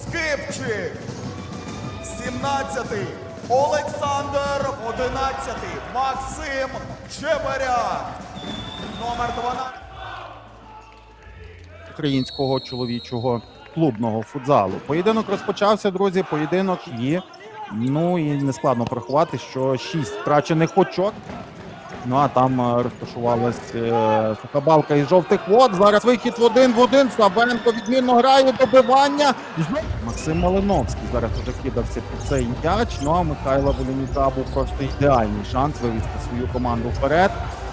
Скипчик. 17-й. Олександр 11-й. Максим Чебаряк. Номер 12. українського чоловічого клубного футзалу. Поєдинок розпочався, друзі. Поєдинок є. Ну і не складно порахувати, що шість втрачених очок. Ну а там е, розташувалась е, суха балка із жовтих вод. Зараз вихід в один в один. Савенко відмінно грає добивання. Максим Малиновський зараз уже кидався під цей м'яч. Ну а Михайла Волоніка був просто ідеальний шанс вивести свою команду вперед.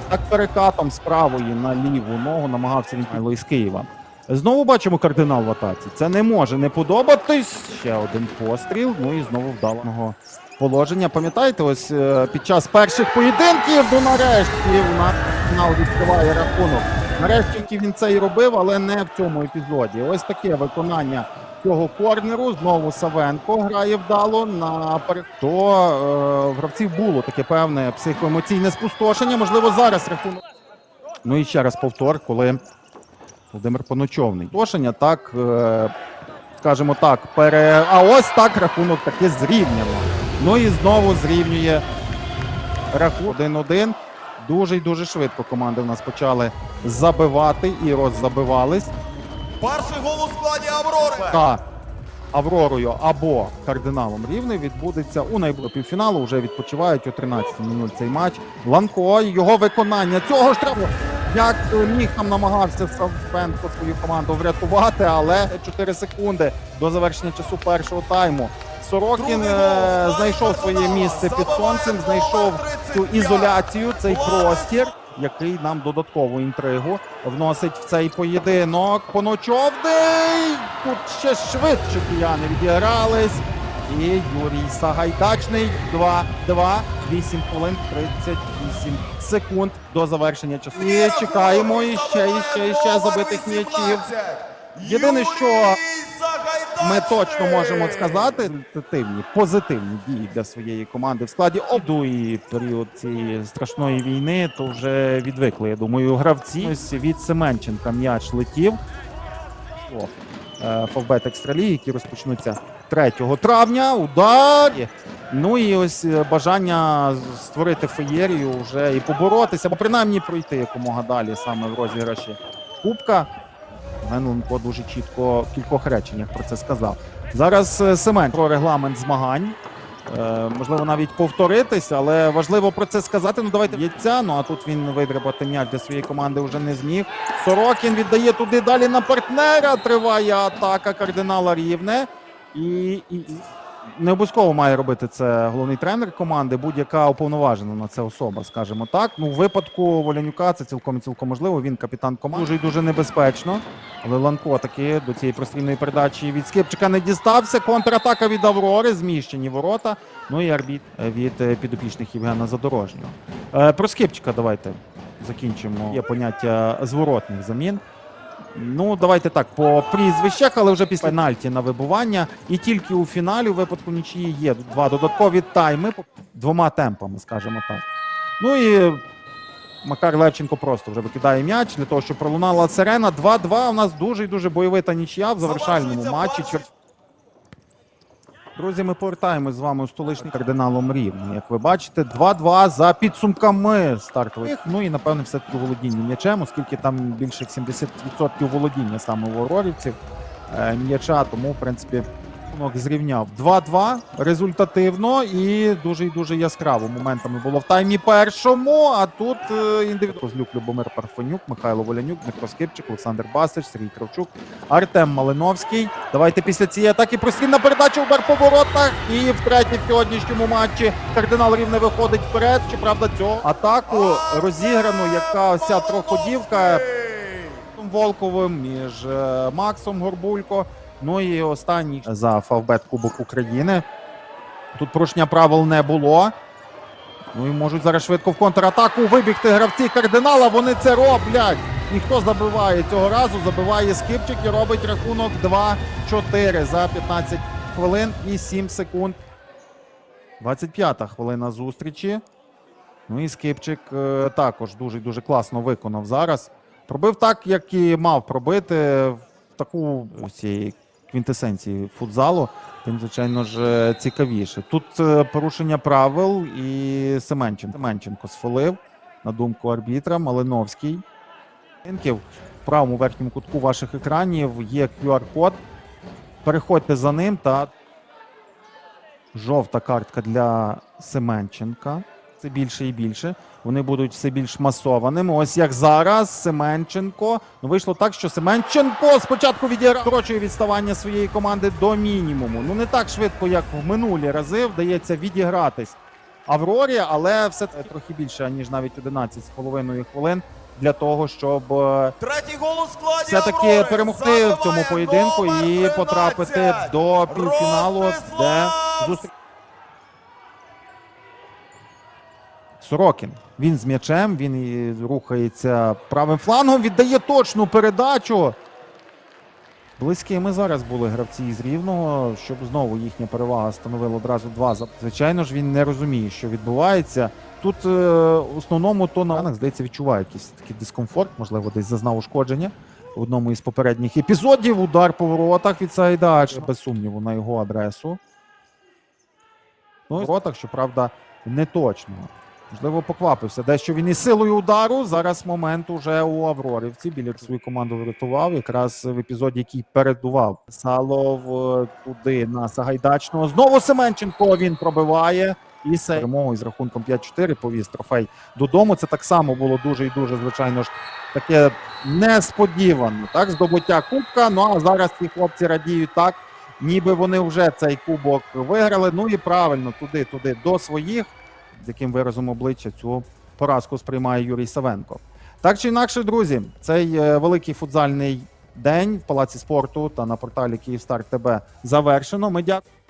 Так перекатом з правої на ліву ногу намагався він Майло із Києва. Знову бачимо кардинал в атаці. Це не може не подобатись. Ще один постріл. Ну і знову вдаленого положення. Пам'ятаєте, ось е, під час перших поєдинків, ну нарешті у нас фінал відкриває рахунок. Нарешті він це і робив, але не в цьому епізоді. Ось таке виконання цього корнеру. Знову Савенко грає вдало наперед. То е, гравців було таке певне психоемоційне спустошення. Можливо, зараз рахунок. Ну і ще раз повтор, коли Володимир Поночовний. Спустошення так, е, скажімо так, пере... а ось так рахунок таки зрівняно. Ну і знову зрівнює рахунок 1-1. Дуже й дуже швидко команди в нас почали забивати і роззабивались. Перший гол у складі Аврори. Та Авророю або кардиналом Рівне відбудеться у найближчому півфіналу. Вже відпочивають о 13.00 цей матч. Ланко його виконання цього ж треба. Як е, міг там намагався Савенко свою команду врятувати, але 4 секунди до завершення часу першого тайму. Сорокін е, знайшов своє місце під сонцем, знайшов цю ізоляцію, цей простір, який нам додаткову інтригу вносить в цей поєдинок. Поночовний тут ще швидше кияни відігрались. І Юрій Сагайдачний 2-2, 8 хвилин 38 секунд до завершення часу. І чекаємо і ще, і ще, і ще забитих м'ячів. Єдине, що Ми точно можемо сказати результативні, позитивні дії для своєї команди в складі обду і період цієї страшної війни, то вже відвикли. Я думаю, гравці ось від Семенченка м'яч летів. О, е, Фавбет Екстралії, які розпочнуться 3 травня. Удар. Ну і ось е, бажання створити феєрію вже і поборотися, або принаймні пройти якомога далі саме в розіграші Кубка. Генленко дуже чітко в кількох реченнях про це сказав. Зараз е, Семен про регламент змагань. Е, можливо, навіть повторитись, але важливо про це сказати. Ну давайте яйця. Ну а тут він видрабати м'яч для своєї команди вже не зміг. Сорокін віддає туди далі на партнера. Триває атака кардинала рівне. І, і, не обов'язково має робити це головний тренер команди, будь-яка уповноважена на це особа, скажімо так. Ну, в випадку Волянюка це цілком цілком можливо. Він капітан команди. Дуже і дуже небезпечно. Але Ланко таки до цієї прострільної передачі від Скипчика не дістався. Контратака від Аврори, зміщені ворота. Ну і арбіт від е, підопічних Євгена Задорожнього. Е, Про Скипчика давайте закінчимо. Є поняття зворотних замін. Ну, давайте так, по прізвищах, але вже після пенальті на вибування. І тільки у фіналі, у випадку нічиї, є два додаткові тайми двома темпами, скажімо так. Ну і Макар Левченко просто вже викидає м'яч для того, щоб пролунала сирена. 2-2. У нас дуже і дуже бойовита нічия в завершальному матчі. матчі. Друзі, ми повертаємось з вами у столичний кардиналом Рівне. Як ви бачите, 2-2 за підсумками стартових. Ну і напевне все таки володіння м'ячем, оскільки там більше 70% володіння саме у ворорівців е, м'яча. Тому, в принципі, рахунок зрівняв 2-2 результативно і дуже і дуже яскраво моментами було в таймі першому. А тут е, індивідуально Козлюк, Любомир Парфенюк, Михайло Волянюк, Дмитро Скипчик, Олександр Басич, Сергій Кравчук, Артем Малиновський. Давайте після цієї атаки прострільна передача удар по воротах. І втретє в сьогоднішньому матчі кардинал рівне виходить вперед. Щоправда, цього атаку розіграну, яка вся троходівка. Волковим, між е, Максом Горбулько. Ну і останній за Фавбет Кубок України. Тут порушення правил не було. Ну і можуть зараз швидко в контратаку вибігти гравці кардинала. Вони це роблять. ніхто забиває цього разу. Забиває скипчик і робить рахунок 2-4 за 15 хвилин і 7 секунд. 25-та хвилина зустрічі. Ну і скипчик е, також дуже дуже класно виконав зараз. Пробив так, як і мав пробити в таку цієї квінтесенції футзалу. Тим, звичайно ж, цікавіше. Тут е, порушення правил і Семенченко. Семенченко сфолив на думку арбітра. Малиновський. В правому верхньому кутку ваших екранів є QR-код. Переходьте за ним та жовта картка для Семенченка. Це більше і більше. Вони будуть все більш масованими. Ось як зараз Семенченко. Ну вийшло так, що Семенченко спочатку відіграв відставання своєї команди до мінімуму. Ну не так швидко, як в минулі рази. Вдається відігратись Аврорі, але все трохи більше ніж навіть 11,5 хвилин для того, щоб е, Третій складі все-таки перемогти в цьому поєдинку і потрапити до півфіналу, де зустріч. Сорокін. Він з м'ячем, він рухається правим флангом, віддає точну передачу. Близькими зараз були гравці із Рівного, щоб знову їхня перевага становила одразу два. Звичайно ж, він не розуміє, що відбувається. Тут е, в основному то на здається, відчуває якийсь такий дискомфорт, можливо, десь зазнав ушкодження. В одному із попередніх епізодів удар по воротах від Сайдач, без сумніву, на його адресу. Ну, воротах, щоправда, не точно. Можливо, поквапився. Дещо він із силою удару. Зараз момент уже у Аврорівці. Біля свою команду врятував. Якраз в епізоді, який передував. Салов туди на Сагайдачного. Знову Семенченко він пробиває. І се- перемогу із рахунком 5-4 повіз трофей додому. Це так само було дуже і дуже, звичайно ж, таке несподівано. Так, здобуття кубка. Ну а зараз ці хлопці радіють так, ніби вони вже цей кубок виграли. Ну і правильно, туди, туди, до своїх, з яким виразом обличчя цю поразку сприймає Юрій Савенко. Так чи інакше, друзі, цей е, великий футзальний день в палаці спорту та на порталі Київстар ТБ завершено. Ми дякуємо.